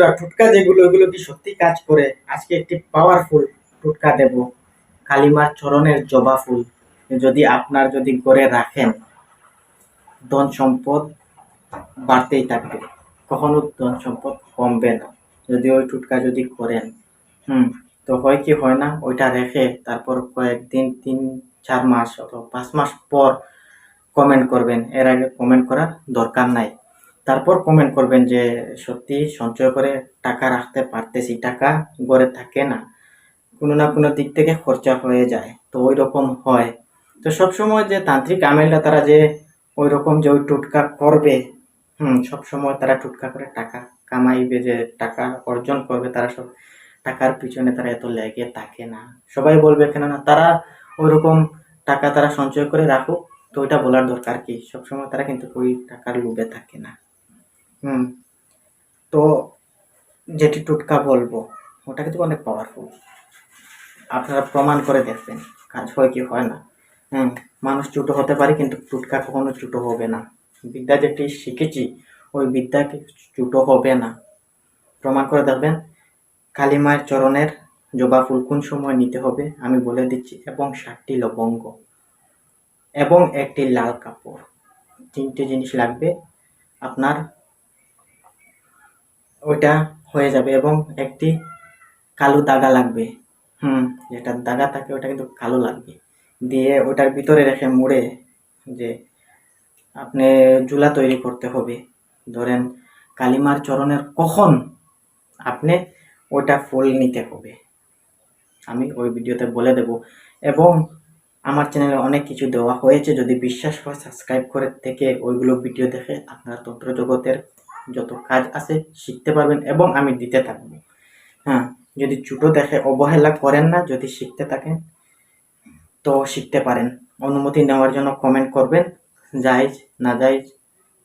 বন্ধুরা টুটকা যেগুলো, ওগুলো কি সত্যি কাজ করে? আজকে একটি পাওয়ারফুল টুটকা দেব। কালিমার চরণের জবা ফুল। যদি আপনার যদি করে রাখেন, ধন সম্পদ বাড়তেই থাকবে। কখনো ধন সম্পদ কমবে না। যদি ওই টুটকা যদি করেন, হুম, তো হয় কি হয় না? ওইটা রেখে তারপর কয়েকদিন, তিন, চার মাস অথবা পাঁচ মাস পর কমেন্ট করবেন। এর আগে কমেন্ট করার দরকার নাই। তারপর কমেন্ট করবেন যে, সত্যি সঞ্চয় করে টাকা রাখতে পারতেছি, টাকা গড়ে থাকে না। কোনো না কোনো দিক থেকে খরচা হয়ে যায়, তো ওই রকম হয়। তো সবসময় যে তান্ত্রিক আমেলটা তারা যে ওই রকম যে ওই টুটকা করবে, হুম, সবসময় তারা টুটকা করে টাকা কামাইবে, যে টাকা অর্জন করবে, তারা সব টাকার পিছনে তারা এত লেগে থাকে না। সবাই বলবে, কেননা তারা ওই রকম টাকা তারা সঞ্চয় করে রাখুক। তো ওইটা বলার দরকার কি? সবসময় তারা কিন্তু ওই টাকার লোভে থাকে না। হুম। তো যেটি টুটকা বলব, ওটা কিন্তু অনেক পাওয়ারফুল আপনারা প্রমাণ করে দেখবেন, কাজ হয় কি হয় না। হুম, মানুষ চুটো হতে পারে কিন্তু টুটকা কখনো চুটো হবে না। বিদ্যা যেটি শিখেছি, ওই বিদ্যাকে চুটো হবে না। প্রমাণ করে দেখবেন কালিমায়ের চরণের জবা ফুল কোন সময় নিতে হবে, আমি বলে দিচ্ছি, এবং ষাটটি লবঙ্গ, এবং একটি লাল কাপড়। তিনটে জিনিস লাগবে, আপনার ওইটা হয়ে যাবে এবং একটি কালো দাগা লাগবে। হুম, যেটা দাগা থাকে ওটা কিন্তু কালো লাগবে। দিয়ে ওটার ভিতরে রেখে মুড়ে যে আপনি জুলা তৈরি করতে হবে। ধরেন কালিমার চরণের কখন আপনি ওটা ফুল নিতে হবে। আমি ওই ভিডিওতে বলে দেব। এবং আমার চ্যানেলে অনেক কিছু দেওয়া হয়েছে। যদি বিশ্বাস হয়, সাবস্ক্রাইব করে থেকে ওইগুলো ভিডিও দেখে আপনারা তন্ত্র জগতের যত কাজ আছে শিখতে পারবেন এবং আমি দিতে থাকব। হ্যাঁ যদি ছোটো দেখে অবহেলা করেন না, যদি শিখতে থাকেন, তো শিখতে পারেন। অনুমতি নেওয়ার জন্য কমেন্ট করবেন। জায়জ, না জায়জ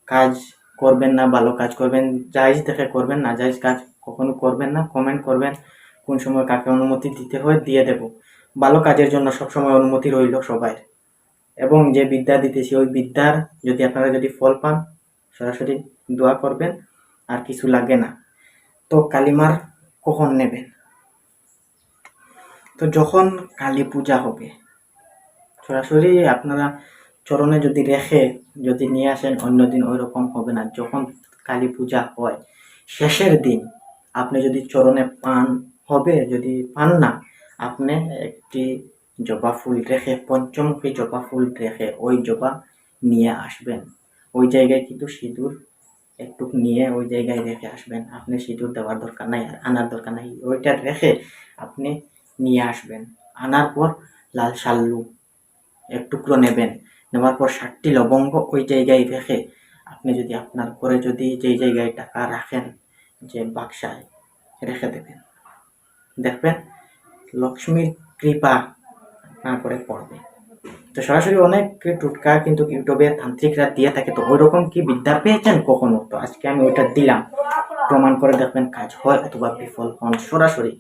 কাজ করবেন না, ভালো কাজ করবেন, জায়জ দেখে করবেন, না জায়জ কাজ কখনো করবেন না কমেন্ট করবেন। কোন সময় কাকে অনুমতি দিতে হয়, দিয়ে দেব। ভালো কাজের জন্য সবসময় অনুমতি রইল সবাই এবং যে বিদ্যা দিতেছি, ওই বিদ্যার যদি আপনারা যদি ফল পান, সরাসরি দোয়া করবেন, আর কিছু লাগে না। তো কালিমার কখন নেবেন? তো যখন কালী পূজা হবে, সরাসরি আপনারা চরণে যদি রেখে যদি নিয়ে আসেন অন্যদিন ওই রকম হবে না। যখন কালী পূজা হয়, শেষের দিন আপনি যদি চরণে পান, হবে যদি পান না, আপনি একটি জবা ফুল রেখে, পঞ্চমুখী জবা ফুল রেখে ওই জবা নিয়ে আসবেন। ওই জায়গায় কিন্তু সিঁদুর একটু নিয়ে ওই জায়গায় রেখে আসবেন। আপনি সিঁদুর দেওয়ার দরকার নাই আর আনার দরকার নাই। ওইটা রেখে আপনি নিয়ে আসবেন। আনার পর লাল শাল্লু এক টুকরো নেবেন। নেওয়ার পর ষাটটি লবঙ্গ ওই জায়গায় রেখে আপনি যদি আপনার ঘরে যদি যেই জায়গায় টাকা রাখেন যে বাক্সায় রেখে দেবেন। দেখবেন লক্ষ্মীর কৃপা আপনার করে পড়বে। তো সরাসরি অনেক টুটকা কিন্তু ইউটিউবে তান্ত্রিকরা দিয়ে থাকে, তো ওই রকম কি বিদ্যা পেয়েছেন কখনো? তো আজকে আমি ওইটা দিলাম। প্রমাণ করে দেখবেন কাজ হয় অথবা বিফল হন সরাসরি।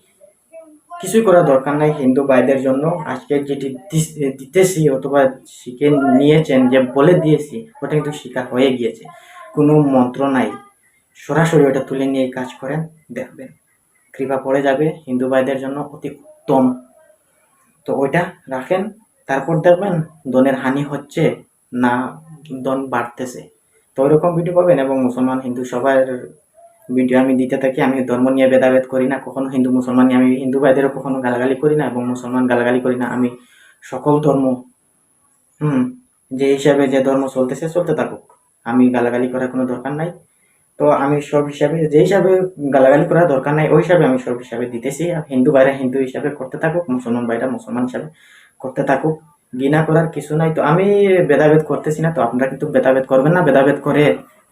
কিছুই করার দরকার নাই হিন্দু ভাইদের জন্য। আজকে যেটি দিতেছি অথবা শিখে নিয়েছেন, যে বলে দিয়েছি, ওটা কিন্তু শিকার হয়ে গিয়েছে। কোনো মন্ত্র নাই। সরাসরি ওটা তুলে নিয়ে কাজ করেন, দেখবেন। কৃপা পড়ে যাবে হিন্দু ভাইদের জন্য অতি উত্তম। তো ওইটা রাখেন। তারপর দেখবেন দনের হানি হচ্ছে, না দন বাড়তেছে। তো ওইরকম ভিডিও পাবেন এবং মুসলমান, হিন্দু সবার ভিডিও আমি দিতে থাকি। আমি ধর্ম নিয়ে ভেদাভেদ করি না, কখনো হিন্দু, মুসলমান নিয়ে আমি হিন্দু ভাইদেরও কখনো গালাগালি করি না এবং মুসলমান গালাগালি করি না। আমি সকল ধর্ম, হুম, যে হিসাবে যে ধর্ম চলতেছে, চলতে থাকুক। আমি গালাগালি করার কোনো দরকার নাই। তো আমি সব হিসাবে, যে হিসাবে গালাগালি করার দরকার নাই, ওই হিসাবে আমি সব হিসাবে দিতেছি। হিন্দু ভাইরা হিন্দু হিসাবে করতে থাকুক, মুসলমান ভাইরা মুসলমান হিসাবে। করতে থাকুক। ঘৃণা করার কিছু নাই। তো আমি ভেদাভেদ করতেছি না। তো আপনারা কিন্তু ভেদাভেদ করবেন না। ভেদাভেদ করে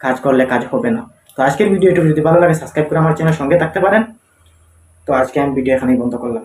কাজ করলে কাজ হবে না। তো আজকের ভিডিওটি যদি ভালো লাগে সাবস্ক্রাইব করে আমার চ্যানেল সঙ্গে থাকতে পারেন। তো আজকে আমি ভিডিও এখানেই বন্ধ করলাম।